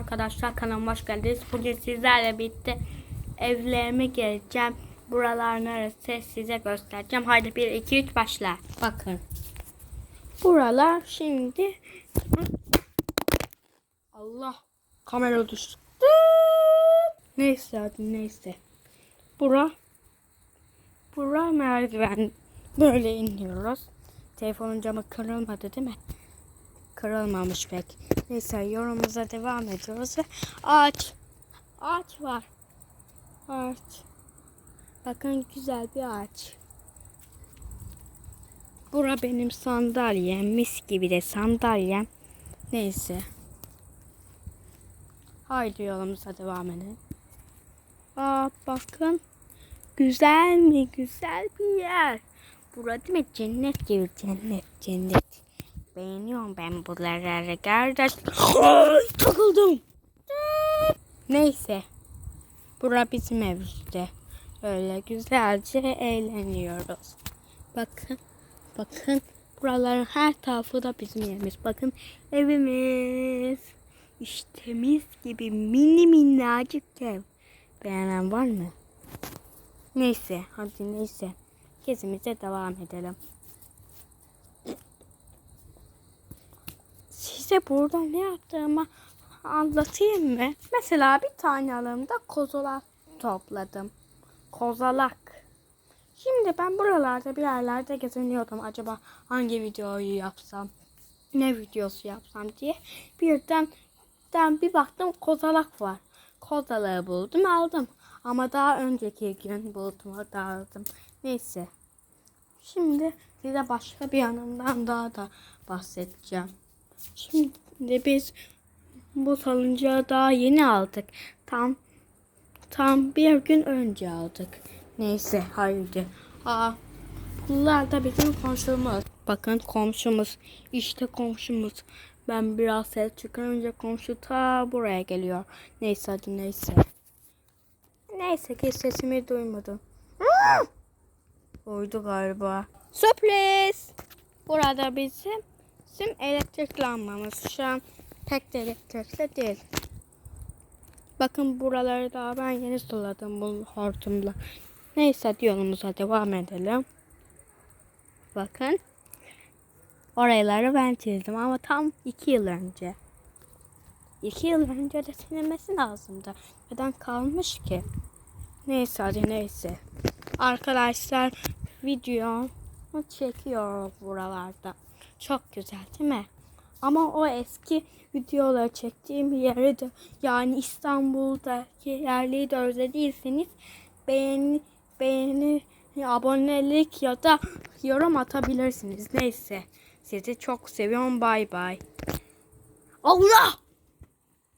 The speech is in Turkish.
Arkadaşlar kanalıma hoş geldiniz. Bugün sizlerle birlikte evlerime geleceğim. Buralar neresi size göstereceğim. Haydi 1, 2, 3 başla. Bakın. Buralar şimdi... Allah. Kamera düştü. Neyse hadi neyse. Bura. Bura merdiven. Böyle iniyoruz. Telefonun camı kırılmadı değil mi? Kırılmamış pek. Neyse yorumumuza devam ediyoruz ve ağaç. Ağaç var. Ağaç. Bakın güzel bir ağaç. Bura benim sandalyem. Mis gibi de sandalyem. Neyse. Haydi yolumuza devam edelim. Aa bakın. Güzel mi? Güzel bir yer. Bura değil mi? Cennet gibi cennet cennet. Beğeniyorum ben buraları gerçekten. Takıldım. Neyse. Bura bizim ev işte. Öyle güzelce eğleniyoruz. Bakın. Bakın. Buraların her tarafı da bizim yerimiz. Bakın evimiz. İşte mis gibi mini minnacık ev. Beğenen var mı? Neyse. Hadi neyse. Gezimize devam edelim. Size burada ne yaptığımı anlatayım mı? Mesela bir tane alımda kozalak topladım. Kozalak. Şimdi ben buralarda bir yerlerde geziniyordum. Acaba hangi videoyu yapsam, ne videosu yapsam diye. Birden den bir baktım kozalak var. Kozalağı buldum aldım. Ama daha önceki gün buldum da aldım. Neyse. Şimdi size başka bir yanımdan daha da bahsedeceğim. Şimdi biz bu salıncağı daha yeni aldık. Tam tam bir gün önce aldık. Neyse haydi. Aa, bunlar da bizim komşumuz. Bakın komşumuz. İşte komşumuz. Ben biraz ses çıkarınca komşu ta buraya geliyor. Neyse hadi neyse. Neyse ki sesimi duymadı. Uydu galiba. Sürpriz. Burada bizim bizim elektrik lambamız. Şu an pek de elektrikli değil. Bakın buraları da ben yeni suladım bu hortumla. Neyse yolumuza devam edelim. Bakın. Oraları ben çizdim ama tam iki yıl önce. İki yıl önce de silinmesi lazımdı. Neden kalmış ki? Neyse hadi neyse. Arkadaşlar video çekiyor buralarda. Çok güzel değil mi? Ama o eski videoları çektiğim yeri de yani İstanbul'daki yerliği de özlediyseniz beğeni, beğeni, abonelik ya da yorum atabilirsiniz. Neyse. Sizi çok seviyorum. Bay bay. Allah!